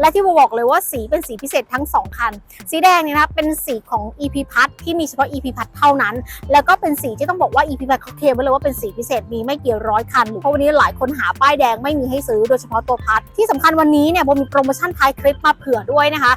และที่โบบอกเลยว่าสีเป็นสีพิเศษทั้ง 2 คัน สีแดงเนี่ยนะคะเป็นสีของ EP พัทที่มีเฉพาะ EP พัทเท่านั้น แล้วก็เป็นสีที่ต้องบอกว่า EP พัทเขาเคลมไว้เลยว่าเป็นสีพิเศษมีไม่กี่ร้อยคันเพราะวันนี้หลายคนหาป้ายแดงไม่มีให้ซื้อโดยเฉพาะตัวพัทที่สำคัญวันนี้เนี่ยโบมีโปรโมชั่นท้ายคลิปมาเผื่อด้วยนะคะ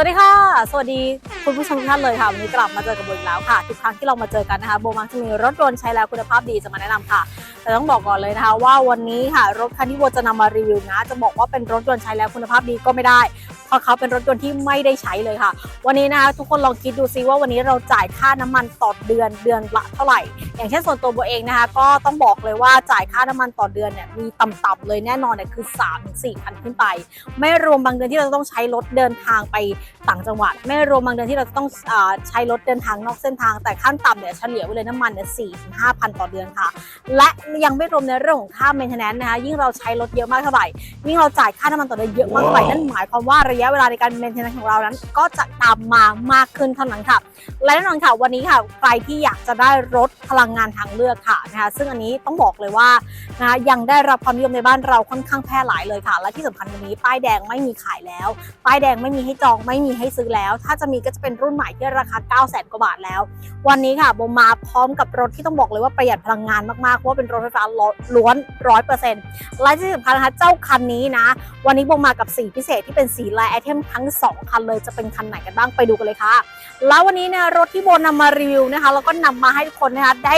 วัสดีค่ะ สวัสดีคุณผู้ชมทุกท่านเลยค่ะ วันนี้กลับมาเจอกับโบอีกแล้วค่ะ ทุกครั้งที่เรามาเจอกันนะคะโบมักจะมีรถยนต์ใช้แล้วคุณภาพดีจะมาแนะนำค่ะ แต่ต้องบอกก่อนเลยนะคะว่าวันนี้ค่ะรถคันที่โบจะนำมารีวิวนะ จะบอกว่าเป็นรถยนต์ใช้แล้วคุณภาพดีก็ไม่ได้ เพราะเขาเป็นรถยนต์ที่ไม่ได้ใช้เลยค่ะ วันนี้นะคะทุกคนลองคิดดูซิว่าวันนี้เราจ่ายค่าน้ำมันต่อเดือนเดือนละเท่าไหร่ อย่างเช่นส่วนตัวโบเองนะคะก็ต้องบอกเลยว่าจ่ายค่าน้ำมันต่อเดือนเนี่ยมีต่ำๆเลยแน่นอนเนี่ยคือ3าถึงสพันขึ้นไป ไม่รวมบางเดือนที่เราต้องใช้รถเดินทางไปต่างจังหวัด ไม่รวมบางเดือนที่เราต้องอใช้รถเดินทางนอกเส้นทาง แต่ขั้นต่ำเนี่ยเฉลี่ยไว้เลยน้ำมันเนี่ยสี่ถึงห้าพันต่อเดือนค่ะ และยังไม่รวมในเรื่องของค่า maintenance นะคะยิ่งเราใช้รถเยอะมากเท่าไหร่ยิ่งเราจ่ายค่าน้ำมันต่อเดือนเยอะมากเท่าไหร่นั่นหมายความว่าระยะเวลาในการ maintenance ของเรานั้น ก็จะตามมามากขึ้นเท่านั้นค่ะ และแน่นอนค่ะวันนี้ค่ะใครที่อยากจะได้รถพลังงานทางเลือกค่ะนะคะซึ่งอันนี้ต้องบอกเลยว่านะคะยังได้รับความนิยมในบ้านเราค่อนข้างแพร่หลายเลยค่ะ และที่สำคัญวันนี้ป้ายแดงไม่มีขายแล้ว ป้ายแดงไม่มีให้จองไม่มีให้ซื้อแล้ว ถ้าจะมีก็จะเป็นรุ่นใหม่ที่ราคา9 0 0 0 0กว่าบาทแล้ว วันนี้ค่ะโบมาพร้อมกับรถที่ต้องบอกเลยว่าประหยัดพลังงานมากๆเพราะว่าเป็นรถไฟฟ้าล้วนร้อยเปอร์เซ็นต์และที่สำคัญนะคะเจ้าคันนี้นะ วันนี้โบมากับสีพิเศษที่เป็นสีลไอเทมทั้ง 2 คันเลยจะเป็นคันไหนกันบ้างไปดูกันเลยค่ะ แล้ววันนี้เนี่ยรถที่โบนำมารีวิวนะคะแล้วก็นำมาให้ทุกคนนะคะได้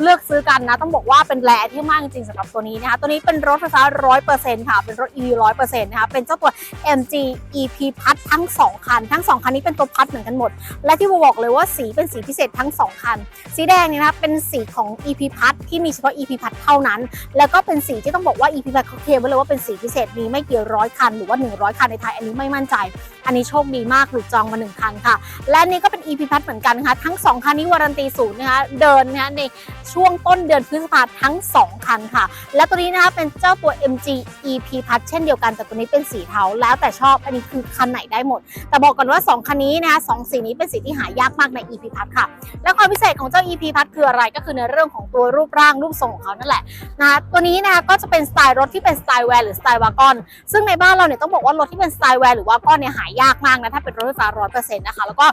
เลือกซื้อกันนะ ต้องบอกว่าเป็นแรที่มากจริงๆสำหรับตัวนี้นะคะตัวนี้เป็นรถไฟฟ้า 100%ค่ะ เป็นรถ EV 100%นะคะเป็นเจ้าตัว MG EP พัดทั้ง 2 คัน ทั้ง 2 คันนี้เป็นตัวพัดเหมือนกันหมด และที่โบบอกเลยว่าสีเป็นสีพิเศษทั้ง 2 คัน สีแดงเนี่ยนะคะเป็นสีของ EP พัดที่มีเฉพาะ EP พัดเท่านั้น แล้วก็เป็นสีที่ต้องบอกว่า EP พัดเขาเคลมไว้เลยว่าเป็นสีพิเศษมีไม่กี่ร้อยคันหรือว่า 100 คันในไทยอันนี้ไม่มั่นใจอันนี้โชคดีมากหลุดจองมาหนึ่งคันค่ะ และนี่ก็เป็น EP พัดเหมือนกันนะคะทั้ง 2 คันนี้วารันตีศูนย์นะคะเดินนะคะในช่วงต้นเดือนพฤษภาทั้ง 2 คันค่ะ และตัวนี้นะคะเป็นเจ้าตัว MG EP พัดเช่นเดียวกันแต่ตัวนี้เป็นสีเทาแล้วแต่ชอบอันนี้คือคันไหนได้หมด แต่บอกก่อนว่า 2 คันนี้นะคะสองสีนี้เป็นสีที่หายากมากใน EP พัดค่ะ และความพิเศษของเจ้า EP พัดคืออะไรก็คือในเรื่องของตัวรูปร่างรูปทรงของเขานั่นแหละนะคะตัวนี้นะคะก็จะเป็นสไตล์รถที่เป็นสไตล์แวร์หรือสไตล์วากอนซึ่งในบ้านเราเนี่ยต้องบอกว่ารถที่เป็นสไตล์แวร์หรือวากอนเนี่ยหายากมากนะถ้าเป็นรถไฟฟ้าร้อยเปอร์เซ็นต์นะคะ แล้วก็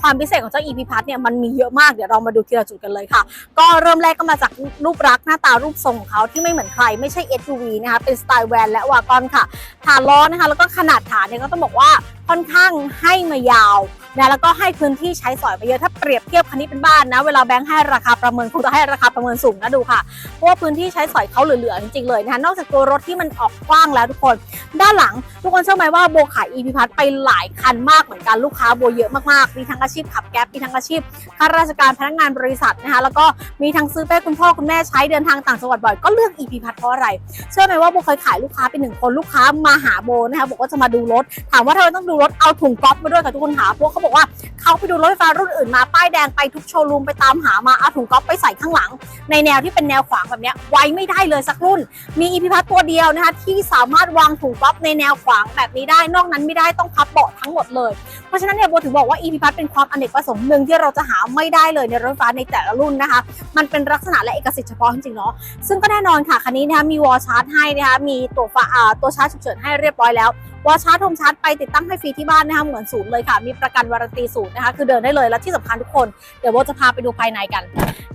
ความพิเศษของเจ้า EP พัทเนี่ยมันมีเยอะมากเดี๋ยวเรามาดูทีละจุดกันเลยค่ะ ก็เริ่มแรกก็มาจากรูปลักษณ์หน้าตารูปทรงของเขาที่ไม่เหมือนใครไม่ใช่ SUV นะคะเป็นสไตล์แวนและวากอนค่ะฐานล้อนะคะแล้วก็ขนาดฐานเนี่ยก็ต้องบอกว่าค่อนข้างให้มายาว นะแล้วก็ให้พื้นที่ใช้สอยไปเยอะถ้าเปรียบเทียบคันนี้เป็นบ้านนะ เวลาแบงค์ให้ราคาประเมินคงจะให้ราคาประเมินสูงนะดูค่ะเพราะว่าพื้นที่ใช้สอยเขาเหลือๆจริงๆเลยนะคะนอกจากตัวรถที่มันออกกว้างแล้วทุกคน ด้านหลังทุกคนเชื่อไหมว่าโบขาย EP พัทไปหลายคันมากเหมือนกันลูกค้าโบเยอะมากๆมีทั้งอาชีพขับแก๊ปมีทั้งอาชีพข้าราชการพนักงานบริษัทนะคะแล้วก็มีทั้งซื้อไปคุณพ่อคุณแม่ใช้เดินทางต่างจังหวัดบ่อยก็เลือก EP พัทเพราะอะไร เชื่อไหมว่าโบเคยขายลูกค้าเป็นหนึ่งคนลูกค้ามาหาโบนะคะบอกว่าจะมาดูรถถามว่าทำไมต้องดูรถเอาถุงก๊อฟมาด้วยค่ะทุกคนหาพราะเขาบอกว่าเขาไปดูรถไฟฟ้ารุ่นอื่นมาป้ายแดงไปทุกโชว์รูมไปตามหามาเอาถุงก๊อฟไปใส่ข้างหลัง ในแนวที่เป็นแนวขวางแบบนี้ไว้ไม่ได้เลยสักรุ่น มีอีพีพัทตัวเดียวนะคะที่สามารถวางถุงก๊อฟในแนวขวางแบบนี้ได้นอกนั้นไม่ได้ต้องพับเบาะทั้งหมดเลยเพราะฉะนั้นเนี่ยโบถึงบอกว่าอีพีพัทเป็นความอเนกประสงค์หนึ่งที่เราจะหาไม่ได้เลยในรถไฟฟ้าในแต่ละรุ่นนะคะ มันเป็นลักษณะและเอกสิทธิ์เฉพาะจริงๆเนาะซึ่งก็แน่นอนค่ะคันนี้นะคะมีวอลชาร์จให้นะคะมีตัวฟ้าอ่าตัวชาร์จฉุกเฉินให้เรียบร้อยแล้ว วอชาร์จโฮมชาร์จไปติดตั้งให้ฟรีที่บ้านนะคะเหมือนศูนย์เลยค่ะ มีประกันวารันตีศูนย์นะคะคือเดินได้เลยและที่สำคัญทุกคนเดี๋ยวโบจะพาไปดูภายในกัน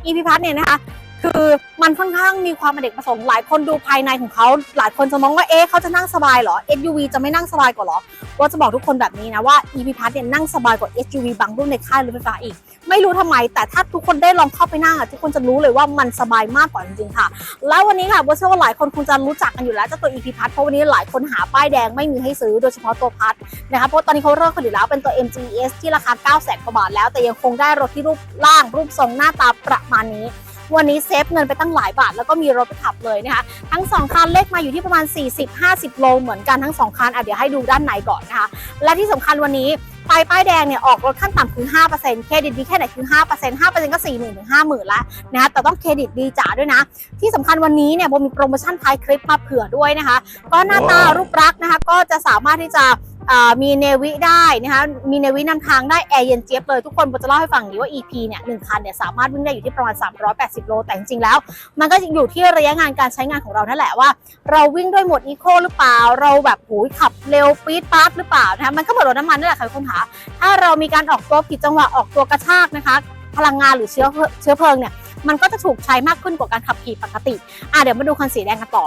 อีพีพัทเนี่ยนะคะคือมันค่อนข้างมีความอเนกประสงค์หลายคนดูภายในของเขา หลายคนจะมองว่าเอ๊ะเขาจะนั่งสบายเหรอ SUV จะไม่นั่งสบายกว่าเหรอว่าจะบอกทุกคนแบบนี้นะว่า EP p a s เนี่ยนั่งสบายกว่า SUV บางรุ่นในค่ายรถไฟฟ้าอีก ไม่รู้ทำไม แต่ถ้าทุกคนได้ลองเข้าไปนั่งอะทุกคนจะรู้เลยว่ามันสบายมากกว่าจริงๆค่ะ แล้ววันนี้ค่ะว่าเชื่อว่าหลายคนคงจะรู้จักกันอยู่แล้วเจ้าตัว EP พัทเพราะวันนี้หลายคนหาป้ายแดงไม่มีให้ซื้อโดยเฉพาะตัวพัดนะคะเพราะตอนนี้เขาเลิกกันอยู่แล้วเป็นตัว MGS ที่ราคา9 0 0 0 0กว่าบาทแล้วแต่ยังคงได้รถที่รูปร่างรูปทรงหน้าตาประมาณนี้ วันนี้เซฟเงินไปตั้งหลายบาท แล้วก็มีรถไปขับเลยนะคะ ทั้ง 2 คันเลขมาอยู่ที่ประมาณ 40-50 โลเหมือนกันทั้ง 2 คันอะเดี๋ยวให้ดูด้านในก่อนนะคะ และที่สำคัญวันนี้ไปป้ายแดงเนี่ยออกรถขั้นต่ำคือ 5%เครดิตดีแค่ไหนคือ 5% 5%ก็ 40,000ถึง50,000แล้วนะคะแต่ต้องเครดิตดีจ๋าด้วยนะ ที่สำคัญวันนี้เนี่ยโบมีโปรโมชั่นท้ายคลิปมาเผื่อด้วยนะคะ ก็หน้าตารูปลักษ์นะคะ ก็จะสามารถที่จะ มีเนวิได้นะคะ มีเนวินำทางได้แอร์เย็นเจี๊ยบเลย ทุกคนโบจะเล่าให้ฟังอย่างนี้ว่า EP เนี่ยหนึ่งคันเนี่ยสามารถวิ่งได้อยู่ที่ประมาณ 380 โล แต่จริงๆแล้ว มันก็อยู่ที่ระยะงานการใช้งานของเรานั่นแหละว่า เราวิ่งด้วยโหมดอีโคหรือเปล่า เราแบบโหยขับเร็วปี๊ดปาร์หรือเปล่านะคะ มันก็เหมือนรถน้ำมันนั่นแหละค่ะคุณผู้ชมค่ะถ้าเรามีการออกตัวผิดจังหวะออกตัวกระชากนะคะ พลังงานหรือเชื้อเพลิงเชื้อเพลิงเนี่ยมันก็จะถูกใช้มากขึ้นกว่าการขับขี่ปกติ อะเดี๋ยวมาดูคันสีแดงกันต่อ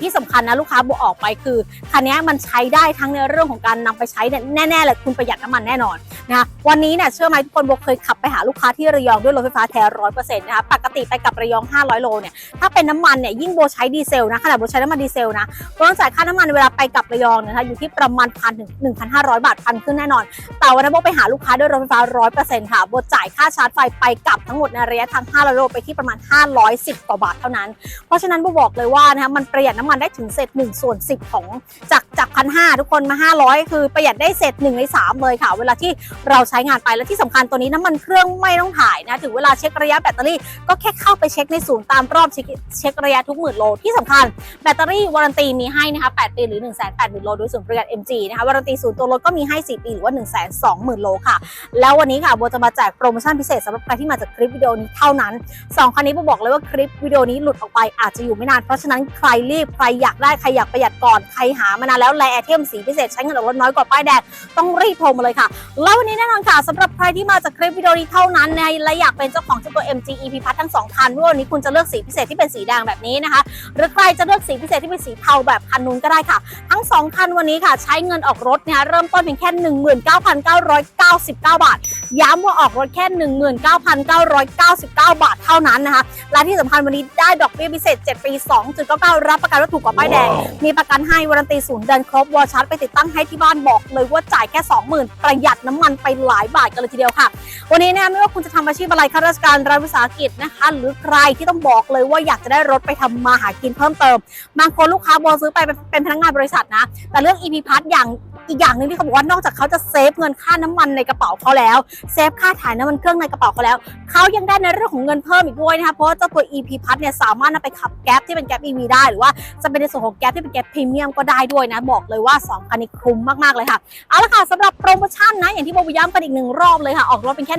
ที่สำคัญนะลูกค้าบอกออกไปคือคันนี้มันใช้ได้ทั้งในเรื่องของการนำไปใช้เนี่ยแน่ๆเลยคุณประหยัดน้ำมันแน่นอน นะวันนี้เนี่ยเชื่อไหมทุกคนโบเคยขับไปหาลูกค้าที่ระยองด้วยรถไฟฟ้าแท้ร้อยเปอร์เซ็นต์นะคะปกติไปกับระยอง 500 โลเนี่ยถ้าเป็นน้ำมันเนี่ยยิ่งโบใช้ดีเซลนะขนาดโบใช้น้ำมันดีเซลนะโบต้องจ่ายค่าน้ำมันเวลาไปกับระยองเนยนะคะอยู่ที่ประมาณพันถึงหนึ่งพันห้าร้อยบาทพันขึ้นแน่นอน แต่วันนั้นโบไปหาลูกค้าด้วยรถไฟฟ้าร้อยเปอร์เซ็นต์ค่ะโบจ่ายค่าชาร์จไฟไปกลับทั้งหมดในระยะทาง500โลไปที่ประมาณ 510กว่าบาทเท่านั้น เพราะฉะนั้นโบบอกเลยว่านะคะมันประหยัดน้ำมันได้ถึงเศษ1ส่วน10ของจากจากพันห้าทุกคนมา 500 คือประหยัดได้เศษ1ใน3เลยค่ะ เวลาที่เราใช้งานไปและที่สำคัญตัวนี้น้ำมันเครื่องไม่ต้องถ่ายนะถึงเวลาเช็คระยะแบตเตอรี่ ก็แค่เข้าไปเช็คในศูนย์ตามรอบเช็คระยะทุกหมื่นโลที่สำคัญแบตเตอรี่วารันตีมีให้นะคะ8ปีหรือ1 8 0 0 0 0โลโดยศูนย์ประหยัด MG นะคะวารันตีศูนย์ตัวรถก็มีให้ 4 ปีหรือว่า 1 2 0 0 0 0 โลค่ะ แล้ววันนี้ค่ะโบจะมาแจกโปรโมชั่นพิเศษสำหรับใครที่มาจากคลิปวิดีโอนี้เท่านั้นสองคันนี้โบบอกเลยว่าคลิปวิดีโอนี้หลุดออกไปอาจจะอยู่ไม่นานเพราะฉะนั้นใครรีบใครอยากได้ใครอยากประหยัดก่อนใครหามานานแล้วแลไอเทมสีพิเศษใช้เงินออกรถน้อยกว่าป้ายแดงต้องรีบโทรมาเลยค่ะแล้ววันนี้แน่นอนค่ะสำหรับใครที่มาจากคลิปวิดีโอนี้เท่านั้นนะและอยากเป็นเจ้าของเจ้าตัว MG EP พัททั้งสองคันว่าวันนี้คุณจะเลือกสีพิเศษที่เป็นสีแดงแบบนี้นะคะ หรือใครจะเลือกสีพิเศษที่เป็นสีเทาแบบคันนู้นก็ได้ค่ะ ทั้งสองคันวันนี้ค่ะ ใช้เงินออกรถเนี่ยเริ่มต้นเพียงแค่ 19,999 บาท ย้ำว่าออกรถแค่ 19,999 บาทเท่านั้นนะคะ และที่สำคัญวันนี้ได้ดอกเบี้ยพิเศษ 7 ปี 2.99 รับประกันว่าถูกกว่าป้ายแดง มีประกันให้วารันตีศูนย์เดินครบวอลชาร์จไปติดตั้งให้ที่บ้านบอกเลยว่าจ่ายแค่ 20,000 ประหยัดน้ำมันไปหลายบาทกันเลยทีเดียวค่ะ วันนี้นะไม่ว่าคุณจะทำอาชีพอะไรข้าราชการรัฐวิสาหกิจนะคะ หรือใครที่ต้องบอกเลยว่าอยากจะได้รถไปทำมาหากินเพิ่มเติมบางคนลูกค้าบอซื้อไปเป็นพนักงานบริษัทนะ แต่เรื่อง EP Pass อย่างอีกอย่างหนึ่งที่เขาบอกว่านอกจากเขาจะเซฟเงินค่าน้ำมันในกระเป๋าเขาแล้วเซฟค่าถ่ายน้ำมันเครื่องในกระเป๋าเขาแล้วเขายังได้ในเรื่องของเงินเพิ่มอีกด้วยนะคะเพราะว่าเจ้าตัว EP Plus เนี่ยสามารถนำไปขับแก๊ปที่เป็นแก๊ป EV ได้หรือว่าจะเป็นในส่วนของแก๊ปที่เป็นแก๊ปพรีเมียมก็ได้ด้วยนะบอกเลยว่า2คันนี้คุ้มมากๆเลยค่ะเอาละค่ะสำหรับโปรโมชั่น อย่างที่โบย้ำกันอีกหนึ่งรอบเลยค่ะ ออกรถเป็นแค่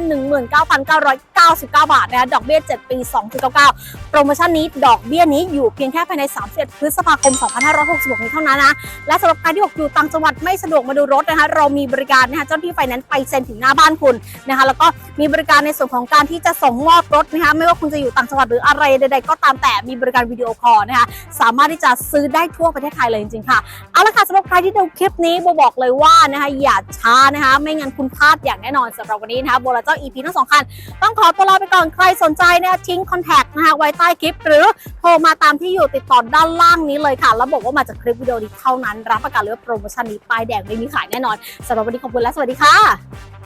19,999 บาทนะคะดอกเบี้ย 7 ปี 2.99 โปรโมชั่นนี้ดอกเบี้ยนี้อยู่เพียงแค่ภายใน 31 พฤษภาคม 2566 นี้เท่านั้นนะ และสำหรับใครที่อยู่ต่างจังหวัดไม่สะดวกมาดูรถนะคะเรามีบริการนะคะเจ้าหน้าที่ไฟแนนซ์ไปเซ็นถึงหน้าบ้านคุณนะคะแล้วก็มีบริการในส่วนของการที่จะส่งมอบรถนะคะไม่ว่าคุณจะอยู่ต่างจังหวัดหรืออะไรใดๆก็ตามแต่มีบริการวิดีโอคอลนะคะสามารถที่จะซื้อได้ทั่วประเทศไทยเลยจริงๆค่ะเอาละค่ะสำหรับใครที่ดูคลิปนี้โบบอกเลยว่านะคะอย่าช้านะคะไม่งั้นคุณพลาดอย่างแน่นอนสำหรับวันนี้นะคะโบละเจ้า EP ทั้งสองคัน ต้องขอตัวลาไปก่อนใครสนใจนะคะทิ้งคอนแทคนะคะไว้ใต้คลิป หรือโทรมาตามที่อยู่ติดต่อด้านล่างนี้เลยค่ะ แล้วบอกว่ามาจากคลิปวิดีโอนี้เท่านั้น รับประกันเลยว่าโปรโมชั่นนี้ป้ายแดงไม่มีขายแน่นอนสำหรับวันนี้ขอบคุณและสวัสดีค่ะ